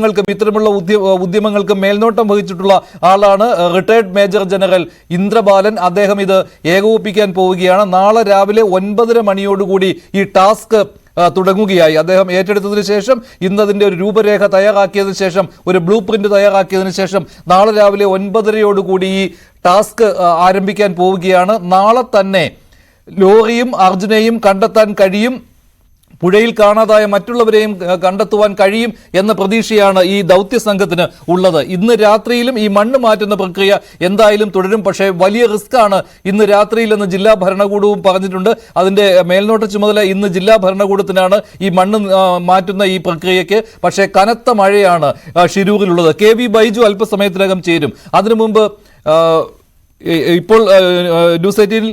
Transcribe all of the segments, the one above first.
ങ്ങൾക്കും ഇത്തരമുള്ള ഉദ്യ- ഉദ്യമങ്ങൾക്കും മേൽനോട്ടം വഹിച്ചിട്ടുള്ള ആളാണ് റിട്ടയർഡ് മേജർ ജനറൽ ഇന്ദ്രബാലൻ. അദ്ദേഹം ഇത് ഏകോപിപ്പിക്കാൻ പോവുകയാണ്. നാളെ രാവിലെ ഒൻപതര മണിയോടുകൂടി ഈ ടാസ്ക് തുടങ്ങുകയായി. അദ്ദേഹം ഏറ്റെടുത്തതിന് ശേഷം ഇന്ന് അതിന്റെ ഒരു രൂപരേഖ തയ്യാറാക്കിയതിന് ശേഷം ഒരു ബ്ലൂ പ്രിന്റ് തയ്യാറാക്കിയതിനു ശേഷം നാളെ രാവിലെ ഒൻപതരയോടുകൂടി ഈ ടാസ്ക് ആരംഭിക്കാൻ പോവുകയാണ്. നാളെ തന്നെ ലോറിയും അർജുനെയും കണ്ടെത്താൻ കഴിയും. പുഴയിൽ കാണാതായ മറ്റുള്ളവരെയും കണ്ടെത്തുവാൻ കഴിയും എന്ന പ്രതീക്ഷയാണ് ഈ ദൗത്യ സംഘത്തിന് ഉള്ളത്. ഇന്ന് രാത്രിയിലും ഈ മണ്ണ് മാറ്റുന്ന പ്രക്രിയ എന്തായാലും തുടരും. പക്ഷേ വലിയ റിസ്ക് ആണ് ഇന്ന് രാത്രിയിലെന്ന് ജില്ലാ ഭരണകൂടവും പറഞ്ഞിട്ടുണ്ട്. അതിന്റെ മേൽനോട്ട ചുമതല ഇന്ന് ജില്ലാ ഭരണകൂടത്തിനാണ് ഈ മണ്ണ് മാറ്റുന്ന ഈ പ്രക്രിയയ്ക്ക്. പക്ഷേ കനത്ത മഴയാണ് ഷിരൂരിലുള്ളത്. കെ വി ബൈജു അല്പസമയത്തിനകം ചേരും. അതിനു മുമ്പ് ഇപ്പോൾ ന്യൂസ് എയ്റ്റീനിൽ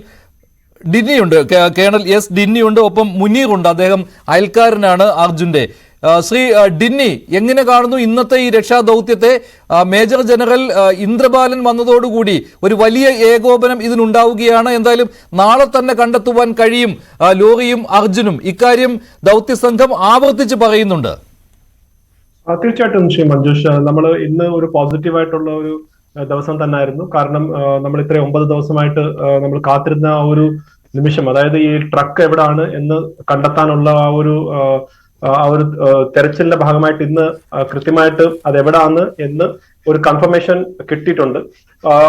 ഡിന്നിയുണ്ട്. കേണൽ എസ് ഡിന്നിയുണ്ട്. ഒപ്പം മുനീറുണ്ട്. അദ്ദേഹം അയൽക്കാരനാണ് അർജുന്റെ ശ്രീ ഡിന്നി എങ്ങനെ കാണുന്നു ഇന്നത്തെ ഈ രക്ഷാദൗത്യത്തെ? ദൗത്യത്തെ മേജർ ജനറൽ ഇന്ദ്രബാലൻ വന്നതോടുകൂടി ഒരു വലിയ ഏകോപനം ഇതിനുണ്ടാവുകയാണ്. എന്തായാലും നാളെ തന്നെ കണ്ടെത്തുവാൻ കഴിയും ലോറിയും അർജുനും. ഇക്കാര്യം ദൗത്യ സംഘം ആവർത്തിച്ച് പറയുന്നുണ്ട്. തീർച്ചയായിട്ടും ശ്രീ മഞ്ജുഷ്. നമ്മൾ ഇന്ന് ഒരു പോസിറ്റീവ് ആയിട്ടുള്ള ഒരു ദിവസം ദിവസം തന്നെയായിരുന്നു കാരണം നമ്മൾ ഇത്രയും ഒമ്പത് ദിവസമായിട്ട് നമ്മൾ കാത്തിരുന്ന ആ ഒരു നിമിഷം. അതായത് ഈ ട്രക്ക് എവിടാണ് എന്ന് കണ്ടെത്താനുള്ള ആ ഒരു ആ, ഒരു തെരച്ചിലിന്റെ ഭാഗമായിട്ട് ഇന്ന് കൃത്യമായിട്ട് അത് എവിടാണ് എന്ന് ഒരു കൺഫർമേഷൻ കിട്ടിയിട്ടുണ്ട്.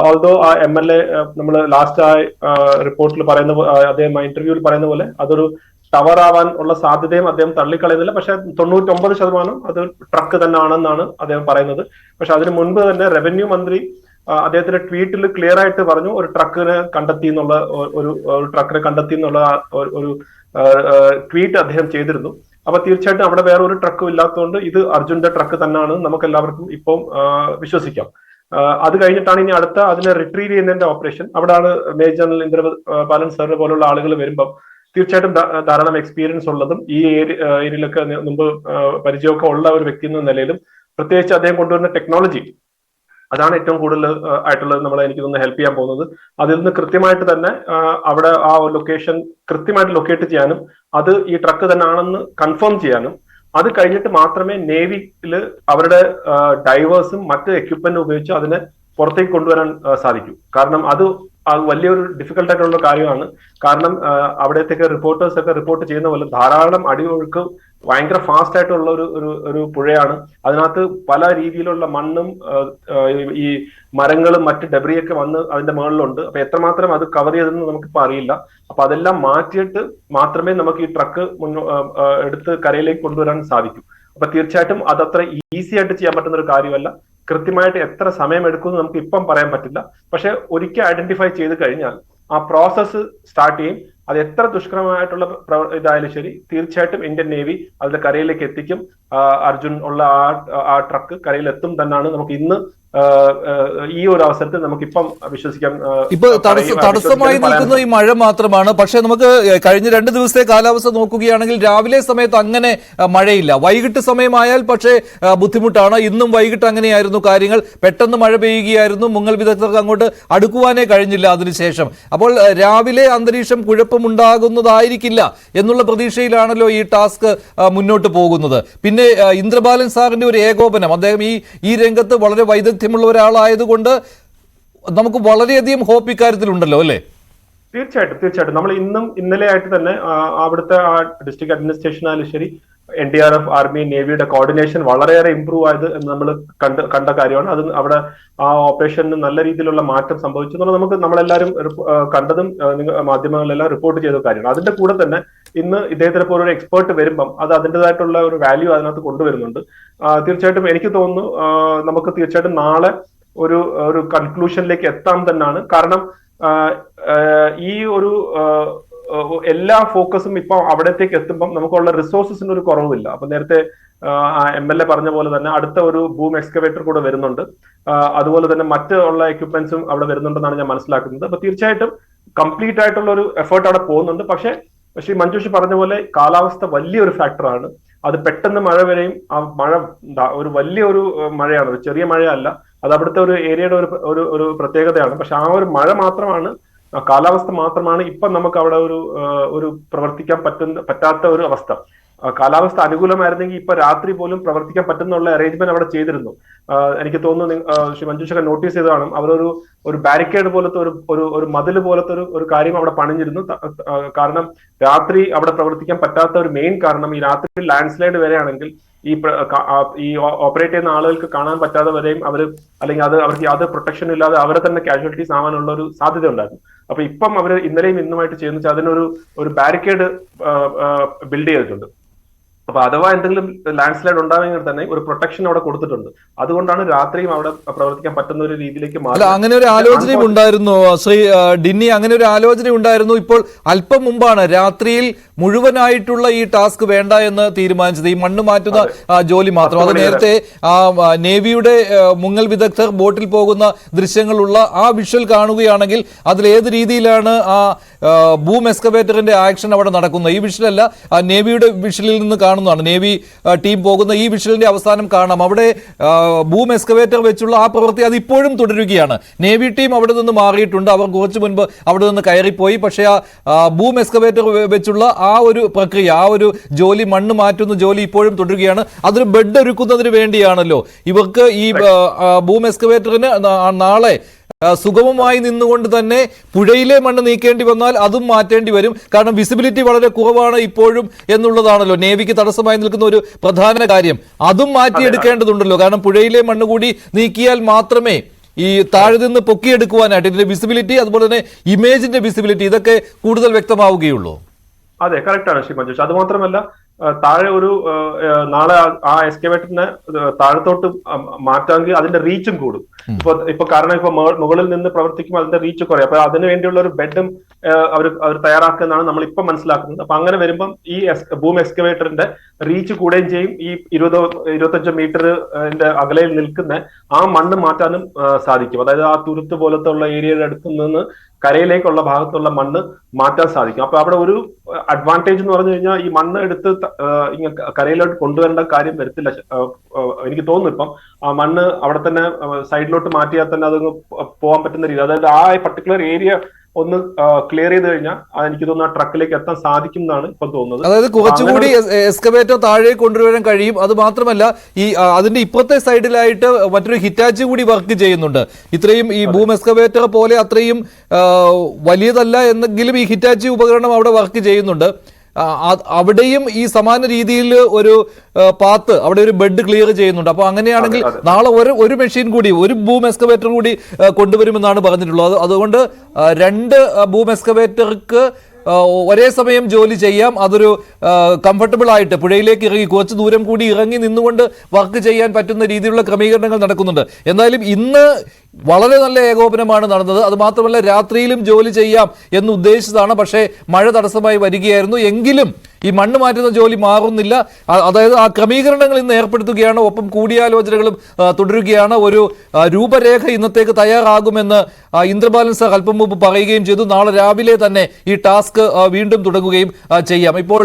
ഓൾദോ ആ എം എൽ എ നമ്മൾ ലാസ്റ്റ് ആ റിപ്പോർട്ടിൽ പറയുന്ന അദ്ദേഹം ഇന്റർവ്യൂവിൽ പറയുന്ന പോലെ അതൊരു ടവർ ആവാൻ ഉള്ള സാധ്യതയും അദ്ദേഹം തള്ളിക്കളയുന്നില്ല. പക്ഷെ തൊണ്ണൂറ്റൊമ്പത് ശതമാനം അത് ട്രക്ക് തന്നെ ആണെന്നാണ് അദ്ദേഹം പറയുന്നത്. പക്ഷെ അതിന് മുൻപ് തന്നെ റവന്യൂ മന്ത്രി അദ്ദേഹത്തിന്റെ ട്വീറ്റിൽ ക്ലിയർ ആയിട്ട് പറഞ്ഞു ഒരു ട്രക്കിനെ കണ്ടെത്തി എന്നുള്ള ഒരു ട്രക്കിനെ കണ്ടെത്തി എന്നുള്ള ഒരു- ട്വീറ്റ് അദ്ദേഹം ചെയ്തിരുന്നു. അപ്പൊ തീർച്ചയായിട്ടും അവിടെ വേറെ ഒരു ട്രക്കും ഇല്ലാത്തതുകൊണ്ട് ഇത് അർജുന്റെ ട്രക്ക് തന്നെയാണ് നമുക്ക് എല്ലാവർക്കും ഇപ്പം വിശ്വസിക്കാം. അത് കഴിഞ്ഞിട്ടാണ് ഇനി അടുത്ത അതിനെ റിട്രീവ് ചെയ്യുന്നതിന്റെ ഓപ്പറേഷൻ അവിടെയാണ് മേജർ ജനറൽ ഇന്ദ്ര ബാലൻ സാറിനെ പോലുള്ള ആളുകൾ വരുമ്പോൾ തീർച്ചയായിട്ടും ധാരാളം എക്സ്പീരിയൻസ് ഉള്ളതും ഈ ഏരിയയിലൊക്കെ മുമ്പ് പരിചയമൊക്കെ ഉള്ള ഒരു വ്യക്തി എന്ന നിലയിലും പ്രത്യേകിച്ച് അദ്ദേഹം കൊണ്ടുവരുന്ന ടെക്നോളജി അതാണ് ഏറ്റവും കൂടുതൽ ആയിട്ടുള്ളത് നമ്മളെ എനിക്ക് തോന്നുന്നു ഹെൽപ്പ് ചെയ്യാൻ പോകുന്നത്. അതിൽ നിന്ന് കൃത്യമായിട്ട് തന്നെ അവിടെ ആ ലൊക്കേഷൻ കൃത്യമായിട്ട് ലൊക്കേറ്റ് ചെയ്യാനും അത് ഈ ട്രക്ക് തന്നെ ആണെന്ന് കൺഫേം ചെയ്യാനും അത് കഴിഞ്ഞിട്ട് മാത്രമേ നേവിയിൽ അവരുടെ ഡൈവേഴ്സും മറ്റ് എക്യുപ്മെന്റും ഉപയോഗിച്ച് അതിനെ പുറത്തേക്ക് കൊണ്ടുവരാൻ സാധിക്കൂ. കാരണം അത് അത് വലിയൊരു ഡിഫിക്കൽട്ട് ആയിട്ടുള്ള കാര്യമാണ്. കാരണം അവിടത്തേക്ക് റിപ്പോർട്ടേഴ്സ് ഒക്കെ റിപ്പോർട്ട് ചെയ്യുന്ന പോലെ ധാരാളം അടിയൊഴുക്ക് ഭയങ്കര ഫാസ്റ്റ് ആയിട്ടുള്ള ഒരു ഒരു ഒരു പുഴയാണ്. അതിനകത്ത് പല രീതിയിലുള്ള മണ്ണും ഈ മരങ്ങളും മറ്റ് ഡെബ്രിയൊക്കെ വന്ന് അതിന്റെ മുകളിലുണ്ട്. അപ്പൊ എത്രമാത്രം അത് കവർ ചെയ്തെന്ന് നമുക്കിപ്പോ അറിയില്ല. അപ്പൊ അതെല്ലാം മാറ്റിയിട്ട് മാത്രമേ നമുക്ക് ഈ ട്രക്ക് എടുത്ത് കരയിലേക്ക് കൊണ്ടുവരാൻ സാധിക്കൂ. അപ്പൊ തീർച്ചയായിട്ടും അതത്ര ഈസി ആയിട്ട് ചെയ്യാൻ പറ്റുന്ന ഒരു കാര്യമല്ല. കൃത്യമായിട്ട് എത്ര സമയം എടുക്കുമെന്ന് നമുക്ക് ഇപ്പം പറയാൻ പറ്റില്ല. പക്ഷെ ഒരിക്കൽ ഐഡന്റിഫൈ ചെയ്ത് കഴിഞ്ഞാൽ ആ പ്രോസസ്സ് സ്റ്റാർട്ട് ചെയ്യും. അത് എത്ര ദുഷ്കരമായിട്ടുള്ള ഇതായാലും ശരി തീർച്ചയായിട്ടും ഇന്ത്യൻ നേവി അതിന്റെ കരയിലേക്ക് എത്തിക്കും. അർജുൻ ഉള്ള ആ ആ ട്രക്ക് കരയിൽ എത്തും തന്നെയാണ് നമുക്ക് ഇന്ന് ഈ ഒരു അവസരത്തിൽ നമുക്ക് ഇപ്പം വിശ്വസിക്കാൻ ആ, ഇപ്പൊ തടസ്സമായി നിൽക്കുന്ന ഈ മഴ മാത്രമാണ്. പക്ഷേ നമുക്ക് കഴിഞ്ഞ രണ്ട് ദിവസത്തെ കാലാവസ്ഥ നോക്കുകയാണെങ്കിൽ രാവിലെ സമയത്ത് അങ്ങനെ മഴയില്ല. വൈകിട്ട് സമയമായാൽ പക്ഷേ ബുദ്ധിമുട്ടാണ്. ഇന്നും വൈകിട്ട് അങ്ങനെയായിരുന്നു കാര്യങ്ങൾ. പെട്ടെന്ന് മഴ പെയ്യുകയായിരുന്നു. മുങ്ങൽ വിദഗ്ധർക്ക് അങ്ങോട്ട് അടുക്കുവാനേ കഴിഞ്ഞില്ല അതിനുശേഷം. അപ്പോൾ രാവിലെ അന്തരീക്ഷം കുഴപ്പമുണ്ടാകുന്നതായിരിക്കില്ല എന്നുള്ള പ്രതീക്ഷയിലാണല്ലോ ഈ ടാസ്ക് മുന്നോട്ട് പോകുന്നത്. പിന്നെ ഇന്ദ്രബാലൻ സാറിന്റെ ഒരു ഏകോപനം അദ്ദേഹം ഈ ഈ രംഗത്ത് വളരെ വൈദഗ്ധ്യമുള്ള ഒരാളായതുകൊണ്ട് നമുക്ക് വളരെയധികം ഹോപ്പ് ഇക്കാര്യത്തിലുണ്ടല്ലോ അല്ലേ? തീർച്ചയായിട്ടും തീർച്ചയായിട്ടും. നമ്മൾ ഇന്നും ഇന്നലെ ആയിട്ട് തന്നെ അവിടുത്തെ ആ ഡിസ്ട്രിക്ട് അഡ്മിനിസ്ട്രേഷൻ ആയാലും ശരി N D R F army നേവിയുടെ coordination വളരെയേറെ ഇമ്പ്രൂവ് ആയത് എന്ന് നമ്മൾ കണ്ട് കണ്ട കാര്യമാണ്. അത് അവിടെ ആ ഓപ്പറേഷന് നല്ല രീതിയിലുള്ള മാറ്റം സംഭവിച്ചു എന്നുള്ളത് നമുക്ക് നമ്മളെല്ലാവരും കണ്ടതും മാധ്യമങ്ങളിലെല്ലാം റിപ്പോർട്ട് ചെയ്ത കാര്യമാണ്. അതിന്റെ കൂടെ തന്നെ ഇന്ന് ഇദ്ദേഹത്തിനെ പോലെ ഒരു എക്സ്പേർട്ട് വരുമ്പം അത് അതിന്റെതായിട്ടുള്ള ഒരു വാല്യൂ അതിനകത്ത് കൊണ്ടുവരുന്നുണ്ട്. തീർച്ചയായിട്ടും എനിക്ക് തോന്നുന്നു നമുക്ക് തീർച്ചയായിട്ടും നാളെ ഒരു ഒരു കൺക്ലൂഷനിലേക്ക് എത്താം തന്നെയാണ് കാരണം ഈ ഒരു എല്ലാ ഫോക്കസും ഇപ്പൊ അവിടത്തേക്ക് എത്തുമ്പം നമുക്കുള്ള റിസോഴ്സസിന് ഒരു കുറവില്ല അപ്പൊ നേരത്തെ എം എൽ എ പറഞ്ഞ പോലെ തന്നെ അടുത്ത ഒരു ബൂം എക്സ്കവേറ്റർ കൂടെ വരുന്നുണ്ട്. അതുപോലെ തന്നെ മറ്റുള്ള എക്യുപ്മെന്റ്സും അവിടെ വരുന്നുണ്ടെന്നാണ് ഞാൻ മനസ്സിലാക്കുന്നത്. അപ്പൊ തീർച്ചയായിട്ടും കംപ്ലീറ്റ് ആയിട്ടുള്ള ഒരു എഫേർട്ട് അവിടെ പോകുന്നുണ്ട്. പക്ഷേ ശ്രീ മഞ്ജുഷി പറഞ്ഞ പോലെ കാലാവസ്ഥ വലിയൊരു ഫാക്ടറാണ് അത് പെട്ടെന്ന് മഴ വരെയും ആ മഴ ഒരു വലിയ ഒരു മഴയാണ്. ഒരു ചെറിയ മഴയല്ല. അത് അവിടുത്തെ ഒരു ഏരിയയുടെ ഒരു ഒരു പ്രത്യേകതയാണ്. പക്ഷെ ആ ഒരു മഴ മാത്രമാണ് കാലാവസ്ഥ മാത്രമാണ് ഇപ്പം നമുക്ക് അവിടെ ഒരു ഒരു പ്രവർത്തിക്കാൻ പറ്റുന്ന പറ്റാത്ത ഒരു അവസ്ഥ. കാലാവസ്ഥ അനുകൂലമായിരുന്നെങ്കിൽ ഇപ്പൊ രാത്രി പോലും പ്രവർത്തിക്കാൻ പറ്റുന്നുള്ള അറേഞ്ച്മെന്റ് അവിടെ ചെയ്തിരുന്നു. എനിക്ക് തോന്നുന്നു ശ്രീ മഞ്ജുഷക നോട്ടീസ് ചെയ്തതാണ് അവരൊരു ഒരു ബാരിക്കേഡ് പോലത്തെ ഒരു ഒരു ഒരു മതിൽ പോലത്തെ ഒരു ഒരു കാര്യം അവിടെ പണിഞ്ഞിരുന്നു. കാരണം രാത്രി അവിടെ പ്രവർത്തിക്കാൻ പറ്റാത്ത ഒരു മെയിൻ കാരണം ഈ രാത്രി ലാൻഡ് സ്ലൈഡ് വരെയാണെങ്കിൽ ഈ ഈ ഓപ്പറേറ്റ് ചെയ്യുന്ന ആളുകൾക്ക് കാണാൻ പറ്റാതെ വരെയും അവർ അല്ലെങ്കിൽ അത് അവർക്ക് യാതൊരു പ്രൊട്ടക്ഷൻ ഇല്ലാതെ അവരെ തന്നെ കാഷ്വാലിറ്റീസ് ആവാനുള്ള ഒരു സാധ്യത ഉണ്ടായിരുന്നു. അപ്പൊ ഇപ്പം അവർ ഇന്നലെയും ഇന്നുമായിട്ട് ചെയ്യുന്ന അതിനൊരു ഒരു ബാരിക്കേഡ് ബിൽഡ് ചെയ്തിട്ടുണ്ട്. അപ്പൊ അഥവാ എന്തെങ്കിലും ലാൻഡ് സ്ലൈഡ് ഉണ്ടാവുമെങ്കിൽ തന്നെ ഒരു പ്രൊട്ടക്ഷൻ അവിടെ കൊടുത്തിട്ടുണ്ട്. അതുകൊണ്ടാണ് രാത്രിയും അവിടെ പ്രവർത്തിക്കാൻ പറ്റുന്ന ഒരു രീതിയിലേക്ക് മാറി അങ്ങനെ ഒരു ആലോചന ഉണ്ടായിരുന്നു ശ്രീ ഡിന്നി അങ്ങനെ ഒരു ആലോചന ഉണ്ടായിരുന്നു. ഇപ്പോൾ അല്പം മുമ്പാണ് രാത്രിയിൽ മുഴുവനായിട്ടുള്ള ഈ ടാസ്ക് വേണ്ട എന്ന് തീരുമാനിച്ചത്. ഈ മണ്ണ് മാറ്റുന്ന ജോലി മാത്രം. അത്. നേരത്തെ നേവിയുടെ മുങ്ങൽ വിദഗ്ധർ ബോട്ടിൽ പോകുന്ന ദൃശ്യങ്ങളുള്ള ആ വിഷ്വൽ കാണുകയാണെങ്കിൽ അതിൽ ഏത് രീതിയിലാണ് ആ ബൂം എക്സ്കവേറ്ററിന്റെ ആക്ഷൻ അവിടെ നടക്കുന്നത്? ഈ വിഷ്വലല്ല നേവിയുടെ വിഷ്വലിൽ നിന്ന് കാണുന്നതാണ്. നേവി ടീം പോകുന്ന ഈ വിഷലിന്റെ അവസാനം കാണാം. അവിടെ ഭൂം ബൂം എക്സ്കവേറ്റർ വെച്ചുള്ള ആ പ്രവൃത്തി അത് ഇപ്പോഴും തുടരുകയാണ്. നേവി ടീം അവിടെ നിന്ന് മാറിയിട്ടുണ്ട്. അവർ കുറച്ച് മുൻപ് അവിടെ നിന്ന് കയറിപ്പോയി. പക്ഷേ ആ ഭൂം ബൂം എക്സ്കവേറ്റർ വെച്ചുള്ള ആ ഒരു പ്രക്രിയ ആ ഒരു ജോലി മണ്ണ് മാറ്റുന്ന ജോലി ഇപ്പോഴും തുടരുകയാണ്. അതൊരു ബെഡ് ഒരുക്കുന്നതിന് വേണ്ടിയാണല്ലോ. ഇവർക്ക് ഈ ഭൂം ബൂം എക്സ്കവേറ്ററിന് നാളെ സുഗമമായി നിന്നുകൊണ്ട് തന്നെ പുഴയിലെ മണ്ണ് നീക്കേണ്ടി വന്നാൽ അതും മാറ്റേണ്ടി വരും. കാരണം വിസിബിലിറ്റി വളരെ കുറവാണ് ഇപ്പോഴും എന്നുള്ളതാണല്ലോ. നേവിക്ക് തടസ്സമായി നിൽക്കുന്ന ഒരു പ്രധാന കാര്യം. അതും മാറ്റിയെടുക്കേണ്ടതുണ്ടല്ലോ. കാരണം പുഴയിലെ മണ്ണ് കൂടി നീക്കിയാൽ മാത്രമേ ഈ താഴെ നിന്ന് പൊക്കിയെടുക്കുവാനായിട്ട് ഇതിന്റെ വിസിബിലിറ്റി അതുപോലെ തന്നെ ഇമേജിന്റെ വിസിബിലിറ്റി ഇതൊക്കെ കൂടുതൽ വ്യക്തമാവുകയുള്ളൂ. അതെ കറക്റ്റ് ആണ് ശ്രീ മഞ്ജുഷ് അത് മാത്രമല്ല ആ, താഴെ ഒരു നാളെ ആ- എക്സ്കവേറ്ററിനെ താഴത്തോട്ട് മാറ്റാമെങ്കിൽ അതിന്റെ റീച്ചും കൂടും. ഇപ്പൊ ഇപ്പൊ കാരണം ഇപ്പൊ മുകളിൽ നിന്ന് പ്രവർത്തിക്കുമ്പോൾ അതിന്റെ റീച്ച് കുറയും. അപ്പൊ അതിനു വേണ്ടിയുള്ള ഒരു ബെഡും അവർ അവർ തയ്യാറാക്കുന്നതാണ് നമ്മൾ ഇപ്പൊ മനസ്സിലാക്കുന്നത്. അപ്പൊ അങ്ങനെ വരുമ്പം ഈ ഭൂമി എക്സ്കവേറ്ററിന്റെ റീച്ച് കൂടുകയും ചെയ്യും. ഈ ഇരുപത് ഇരുപത്തഞ്ചോ മീറ്റർ അകലയിൽ നിൽക്കുന്ന ആ മണ്ണ് മാറ്റാനും സാധിക്കും. അതായത് ആ തുരുത്ത് പോലത്തെ ഉള്ള ഏരിയയുടെ അടുത്ത് നിന്ന് കരയിലേക്കുള്ള ഭാഗത്തുള്ള മണ്ണ് മാറ്റാൻ സാധിക്കും. അപ്പൊ അവിടെ ഒരു അഡ്വാന്റേജ് എന്ന് പറഞ്ഞു കഴിഞ്ഞാൽ ഈ മണ്ണ് എടുത്ത് കരയിലോട്ട് കൊണ്ടുവരേണ്ട കാര്യം വരത്തില്ല. എനിക്ക് തോന്നുന്നു ഇപ്പം ആ മണ്ണ് അവിടെ തന്നെ സൈഡിലോട്ട് മാറ്റിയാൽ തന്നെ അത് പോകാൻ പറ്റുന്ന രീതി. അതായത് ആ പർട്ടിക്കുലർ ഏരിയ ഒന്ന് ക്ലിയർ ചെയ്ത് കഴിഞ്ഞാൽ എനിക്ക് തോന്നുന്നു ആ ട്രക്കിലേക്ക് എത്താൻ സാധിക്കും എന്നാണ് ഇപ്പൊ തോന്നുന്നത്. അതായത് കുറച്ചുകൂടി എസ്കവേറ്റർ താഴെ കൊണ്ടുവരാൻ കഴിയും. അത് മാത്രമല്ല ഈ അതിന്റെ ഇപ്പുറത്തെ സൈഡിലായിട്ട് മറ്റൊരു ഹിറ്റാച്ച് കൂടി വർക്ക് ചെയ്യുന്നുണ്ട്. ഇത്രയും ഈ ബൂം എസ്കവേറ്റർ പോലെ അത്രയും വലിയതല്ല എന്നെങ്കിലും ഈ ഹിറ്റാച്ചി ഉപകരണം അവിടെ വർക്ക് ചെയ്യുന്നുണ്ട്. അവിടെയും ഈ സമാന രീതിയിൽ ഒരു പാത്ത് അവിടെ ഒരു ബെഡ് ക്ലിയർ ചെയ്യുന്നുണ്ട് അപ്പോൾ അങ്ങനെയാണെങ്കിൽ. നാളെ ഒരു ഒരു മെഷീൻ കൂടി ഒരു ബൂം എക്സ്കവേറ്റർ കൂടി കൊണ്ടുവരുമെന്നാണ് പറഞ്ഞിട്ടുള്ളത് അതുകൊണ്ട് രണ്ട് ബൂം എക്സ്കവേറ്റർക്ക് ഒരേ സമയം ജോലി ചെയ്യാം. അതൊരു കംഫർട്ടബിൾ ആയിട്ട് പുഴയിലേക്ക് ഇറങ്ങി കുറച്ച് ദൂരം കൂടി ഇറങ്ങി നിന്നുകൊണ്ട് വർക്ക് ചെയ്യാൻ പറ്റുന്ന രീതിയിലുള്ള ക്രമീകരണങ്ങൾ നടക്കുന്നുണ്ട്. എന്തായാലും ഇന്ന് വളരെ നല്ല ഏകോപനമാണ് നടന്നത്. അത് മാത്രമല്ല രാത്രിയിലും ജോലി ചെയ്യാം എന്ന് ഉദ്ദേശിച്ചതാണ്. പക്ഷേ മഴ തടസ്സമായി വരികയായിരുന്നു. എങ്കിലും ഈ മണ്ണ് മാറ്റുന്ന ജോലി മാറുന്നില്ല. അതായത് ആ ക്രമീകരണങ്ങൾ ഇന്ന് ഏർപ്പെടുത്തുകയാണ്. ഒപ്പം കൂടിയാലോചനകളും തുടരുകയാണ്. ഒരു രൂപരേഖ ഇന്നത്തേക്ക് തയ്യാറാകുമെന്ന് ഇന്ദ്രബാലൻ സാർ അല്പം മുമ്പ് പറയുകയും ചെയ്തു. നാളെ രാവിലെ തന്നെ ഈ ടാസ്ക് വീണ്ടും തുടങ്ങുകയും ചെയ്യാം. ഇപ്പോൾ